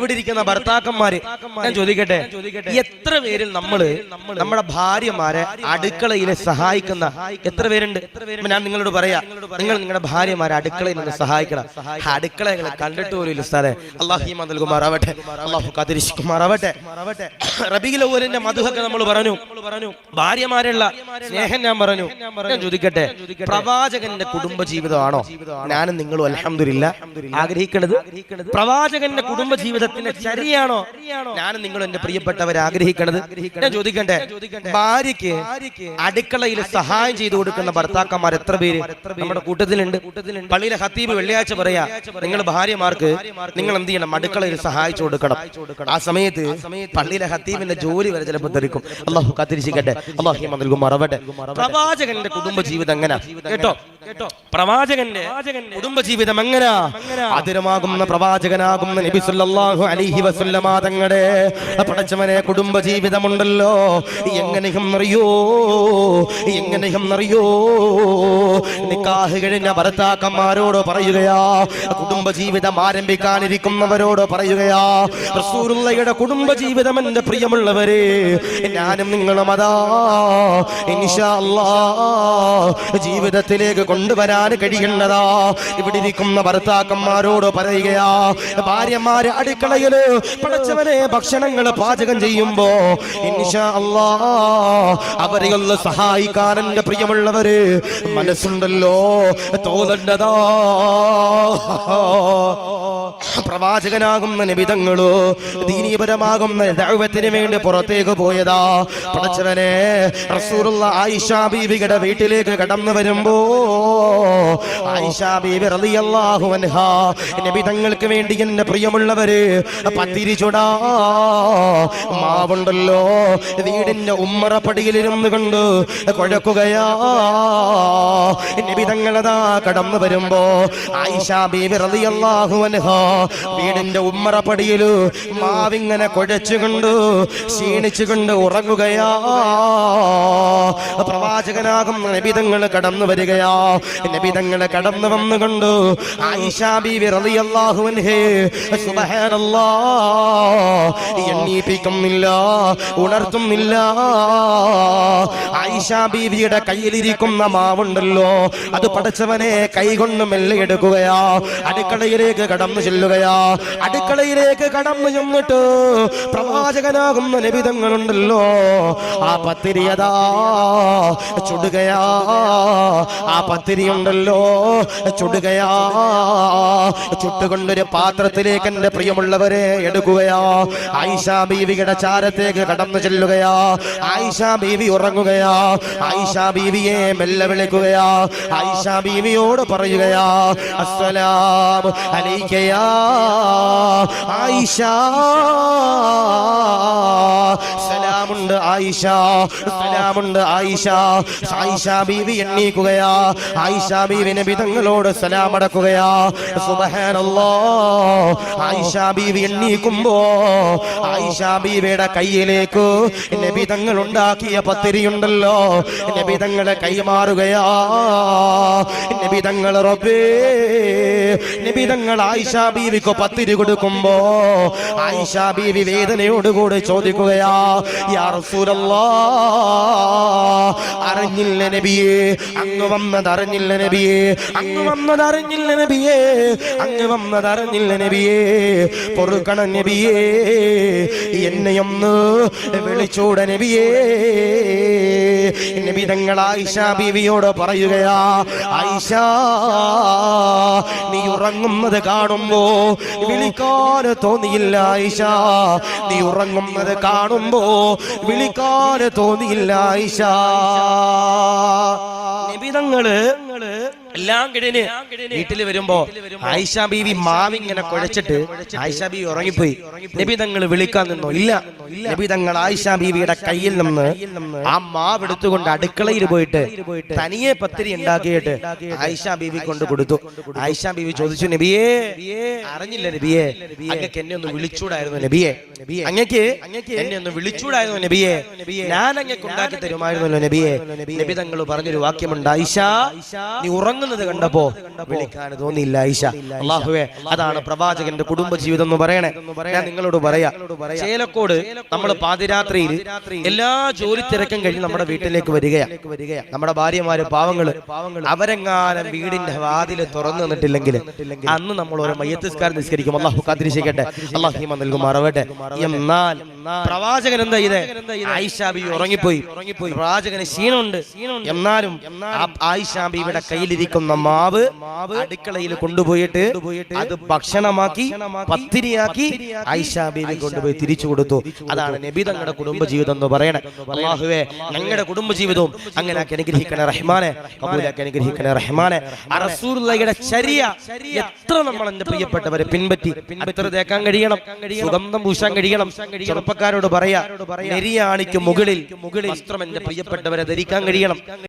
ഇവിടെ ഇരിക്കുന്ന ഭർത്താക്കന്മാര്. ഞാൻ ചോദിക്കട്ടെ? എത്ര പേരിൽ നമ്മൾ നമ്മുടെ ഭാര്യമാരെ അടുക്കളയിലെ സഹായിക്കുന്ന എത്ര പേരുണ്ട്? ഞാൻ നിങ്ങളോട് പറയാ നിങ്ങൾ നിങ്ങളുടെ ഭാര്യമാരെ അടുക്കളയിൽ നിന്ന് സഹായിക്കണം. അടുക്കളകളെ കണ്ടിട്ട് പോലും സാറേ അള്ളാഹിമ നൽകുമാറാവട്ടെ. അള്ളാഹു കാത്തിരിശുമാറാവട്ടെ റബീൽ ഓവലിന്റെ മധുഹൊക്കെ നമ്മൾ പറഞ്ഞു. പറഞ്ഞു ഭാര്യമാരുള്ള സ്നേഹം ഞാൻ പറഞ്ഞു. ഞാൻ ചോദിക്കട്ടെ പ്രവാചകന്റെ കുടുംബ ജീവിതമാണോ ഞാനും നിങ്ങളും അലഹമില്ല ആഗ്രഹിക്കണത് പ്രവാചകന്റെ കുടുംബ ജീവിതത്തിന്റെ ചരിയാണോ ഞാൻ നിങ്ങൾ എന്റെ പ്രിയപ്പെട്ടവർ ആഗ്രഹിക്കണത്. ഞാൻ ചോദിക്കണ്ടേ ഭാര്യക്ക് അടുക്കളയിൽ സഹായം ചെയ്തു കൊടുക്കുന്ന ഭർത്താക്കന്മാർ എത്ര പേര്? നമ്മുടെ കൂട്ടത്തിലുണ്ട്. പള്ളിയിലെ ഹത്തീബ് വെള്ളിയാഴ്ച പറയാ നിങ്ങൾ ഭാര്യമാർക്ക് നിങ്ങൾ എന്ത് ചെയ്യണം? അടുക്കളയിൽ സഹായിച്ചു കൊടുക്കണം. ആ സമയത്ത് പള്ളിയിലെ ഹത്തീബിന്റെ ജോലി വരെ ചിലപ്പോൾ തെറിക്കും അള്ളാഹു കാത്തിരിച്ചിക്കട്ടെ അള്ളാഹു നൽകും മറവട്ടെ. പ്രവാചകന്റെ കുടുംബ ജീവിതം എങ്ങനെ? കേട്ടോ കേട്ടോ. പ്രവാചകന്റെ കുടുംബ ജീവിതം എങ്ങനെ? അതിരമാകുന്ന പ്രവാചകനാകുന്ന നബി സല്ലല്ലാഹു അലൈഹി വസല്ലമ തങ്ങളുടെ പടച്ചവനെ കുടുംബ ജീവിതമുണ്ടല്ലോ എങ്ങനെയും അറിയോ? എങ്ങനെയും അറിയോ? നിക്കാഹ് കഴിഞ്ഞ ഭർത്താക്കന്മാരോട് പറയുകയാ കുടുംബ ജീവിതം ആരംഭിക്കാനിരിക്കുന്നവരോട് പറയുകയാ റസൂലുള്ളയുടെ കുടുംബ ജീവിതം എന്റെ പ്രിയമുള്ളവരെ ഞാനും നിങ്ങളും അതാ ഇൻഷാ അല്ലാ ജീവിതത്തിലേക്ക് കൊണ്ടുവരാൻ കഴിയുന്നതാ. ഇവിടെ ഇരിക്കുന്ന ഭർത്താക്കന്മാരോട് പറയുകയാ ഭാര്യമാര് അടുക്കളയിൽ പടച്ചവനെ ഭക്ഷണങ്ങൾ പാചകം ചെയ്യുമ്പോ അല്ലാ അവരെ ഒന്ന് സഹായിക്കാൻ എന്റെ പ്രിയമുള്ളവര് മനസ്സുണ്ടല്ലോ തോന്നണ്ടതാ. പ്രവാചകനാകുന്ന നിബിതങ്ങളോ ദീനീപരമാകുന്ന ദൈവത്തിന് വേണ്ടി പുറത്തേക്ക് പോയതാ. പടച്ചവനെ റസൂറുള്ള ആയിഷാ ബീവിയുടെ വീട്ടിലേക്ക് കടന്നു വരുമ്പോ ആയിഷാ ബീവി റളിയല്ലാഹു അൻഹ നിമിതങ്ങൾക്ക് വേണ്ടി എന്റെ പ്രിയമുള്ളവര് പത്തിരി ചുടാ മാവുണ്ടല്ലോ. വീടിന്റെ ഉമ്മറപ്പടിയിലിരുന്ന് കൊണ്ട്. കുഴക്കുകയാ. നബി തങ്ങളതാ കടന്നു വരുമ്പോ ആയിഷ ബീവി റളിയല്ലാഹു അൻഹ വീടിന്റെ ഉമ്മറപ്പടിയിൽ മാവിങ്ങനെ കുഴച്ചുകൊണ്ട് ക്ഷീണിച്ചുകൊണ്ട് ഉറങ്ങുകയാ. പ്രവാചകനാകുന്ന നബിതങ്ങൾ കടന്നു വരികയാ. നബിതങ്ങൾ കടന്നു വന്നുകൊണ്ട് ആയിഷ ബീവി റളിയല്ലാഹു അൻഹേ സുബ്ഹാനല്ലാ എണ്ണീപ്പിക്കുന്നില്ല ഉണർത്തുന്നില്ല. ആയിഷ ബീവിയുടെ കയ്യിലിരിക്കുന്ന മാവുണ്ടല്ലോ അത് പടച്ചവനെ കൈകൊണ്ട് മെല്ലെ എടുക്കുകയാ. അടുക്കളയിലേക്ക് കടന്നു ചെല്ലുകയാ. അടുക്കളയിലേക്ക് കടന്നു ചെന്നിട്ട് പ്രവാചകനാകുന്ന നിബിധങ്ങളുണ്ടല്ലോ. ആ പത്തിരിയതാ ചുടുകയാ. ആ പത്തിരി ഉണ്ടല്ലോ ചുടുകയാ. ചുട്ടുകൊണ്ടൊരു പാത്രത്തിലേക്ക് എന്റെ പ്രിയമുള്ളവരെ എടുക്കുകയാ. ആയിഷാ ബീവിയുടെ ചാരത്തേക്ക് കടന്നു ചെല്ലുകയാ. ആയിഷാ ബീവി ഉറങ്ങുകയാ. ആയിഷാ ബീവിയെ മെല്ലെ വിളിക്കുകയാ. ആയിഷാ ബീവിയോട് പറയുകയാ അസ്സലാം അലൈക്കയാ. ആയിഷ സലാമുണ്ട് ആയിഷ. സലാമുണ്ട് ആയിഷ. ആയിഷ ബീവി എണ്ണീക്കുകയാ. ആയിഷ ബീവി നബി തങ്ങളോട് സലാം അടക്കുകയാ സുബഹാനല്ലോ. ആയിഷ ബീവി എണ്ണീക്കുമ്പോ ആയിഷ ബീവിയുടെ കയ്യിലേക്ക് നബി തങ്ങൾ ഉണ്ടാക്കിയ പത്തിരിയുണ്ടല്ലോ. നബി തങ്ങളെ കൈമാറുകയാ. നബി തങ്ങൾ റബ്ബേ. നബി തങ്ങൾ ആയിഷ ബീവിക്ക് പത്തിരി കൊടുക്കുമ്പോ ആയിഷ ബീവി വേദനയോടുകൂടി ചോദിക്കുകയാ യാ റസൂലല്ലാ. അറിഞ്ഞില്ല നബിയേ. അങ്ങ് വന്നത് അറിഞ്ഞില്ല നബിയേ. അങ്ങ് വന്നത് അറിഞ്ഞില്ല നബിയേ. അങ്ങ് വന്നത് അറിഞ്ഞില്ല നബിയേ. പൊറുക്കണ നബിയേ. എന്നെയൊന്ന് വിളിച്ചൂട നബിയേ. നബിതങ്ങൾ ആയിഷ ബീവിയോട് പറയുകയാ ആയിഷ നീ ഉറങ്ങുന്നത് കാണുമ്പോ വിളിക്കാൻ തോന്നിയില്ല ആയിഷ. നീ ഉറങ്ങുന്നത് കാണുമ്പോ വിളിക്കാൻ തോന്നിയില്ല ആയിഷ. നിബിതങ്ങൾ എല്ലാം കിടന് വീട്ടിൽ വരുമ്പോ ആയിഷ ബീവി മാവിങ്ങനെ കുഴച്ചിട്ട് ആയിഷ ബീവി ഉറങ്ങിപ്പോയി. നബി തങ്ങൾ വിളിക്കാൻ നിന്നോ? ഇല്ല. നബി തങ്ങൾ ആയിഷ ബീവിയുടെ കയ്യിൽ നിന്ന് ആ മാവ് എടുത്തുകൊണ്ട് അടുക്കളയിൽ പോയിട്ട് തനിയെ പത്തിരി ഉണ്ടാക്കിയിട്ട് ആയിഷ ബീവി കൊണ്ട് കൊടുത്തു. ആയിഷ ബീവി ചോദിച്ചു നബിയേ അറിഞ്ഞില്ല നബിയേ. അങ്ങക്ക് എന്നെ ഒന്ന് വിളിച്ചൂടായിരുന്നു നബിയെ. അങ്ങക്ക് എന്നെ ഒന്ന് വിളിച്ചൂടായിരുന്നു നബിയെ. ഞാൻ അങ്ങക്ക് ഉണ്ടാക്കി തരുമായിരുന്നല്ലോ നബിയെ. നബി തങ്ങൾ പറഞ്ഞൊരു വാക്യമുണ്ട്. ആയിഷ നീ ഉറങ്ങുന്നത് കണ്ടപ്പോ വിളിക്കാൻ തോന്നിയില്ല ഐഷ അള്ളാഹുവേ അതാണ് പ്രവാചകന്റെ കുടുംബ ജീവിതം എന്ന് പറയണേ. ഞാൻ നിങ്ങളോട് പറയാ ചേലക്കോട് നമ്മൾ പാതിരാത്രിയിൽ എല്ലാ ജോലി തിരക്കും കഴിഞ്ഞ് നമ്മുടെ വീട്ടിലേക്ക് വരികയാ. നമ്മുടെ ഭാര്യമാര് പാവങ്ങൾ അവരെങ്ങാനും വീടിന്റെ വാതിൽ തുറന്നു നിന്നിട്ടില്ലെങ്കിൽ അന്ന് നമ്മൾ ഓരോ മയ്യത്തിസ്കാരം നിസ്കരിക്കും. അള്ളാഹു കാത്തിരിക്കട്ടെ അള്ളാഹിമ നൽകും മറവട്ടെ എന്നാൽ പ്രവാചകൻ എന്താ ഇത് ആയിഷ ബി ഉറങ്ങിപ്പോയി. പ്രവാചകന് ക്ഷീണമുണ്ട്. എന്നാലും ആ ബിയുടെ കയ്യിലിരിക്കുന്ന മാവ് അടുക്കളയിൽ കൊണ്ടുപോയിട്ട് അത് ഭക്ഷണമാക്കി പത്തിരിയാക്കി ബീവി കൊണ്ടുപോയി തിരിച്ചു കൊടുത്തു. അതാണ് നബി തങ്ങളുടെ കുടുംബജീവിതം എന്ന് പറയണേ അള്ളാഹുവേ ഞങ്ങളുടെ കുടുംബജീവിതവും അങ്ങനെ അനുഗ്രഹിക്കണേ റഹ്മാനെ അനുഗ്രഹിക്കണ റഹ്മാനെ. ആ ചരിയ എത്ര നമ്മൾ എന്റെ പ്രിയപ്പെട്ടവരെ പിൻപറ്റി എത്ര തേക്കാൻ കഴിയണം സുഗന്ധം പൂശാൻ കഴിയണം. ചെറുപ്പക്കാരോട് പറയാ നെരിയാണിക്ക് മുകളിൽ മുകളിൽ വസ്ത്രം എന്റെ പ്രിയപ്പെട്ടവരെ ധരിക്കാൻ കഴിയണം.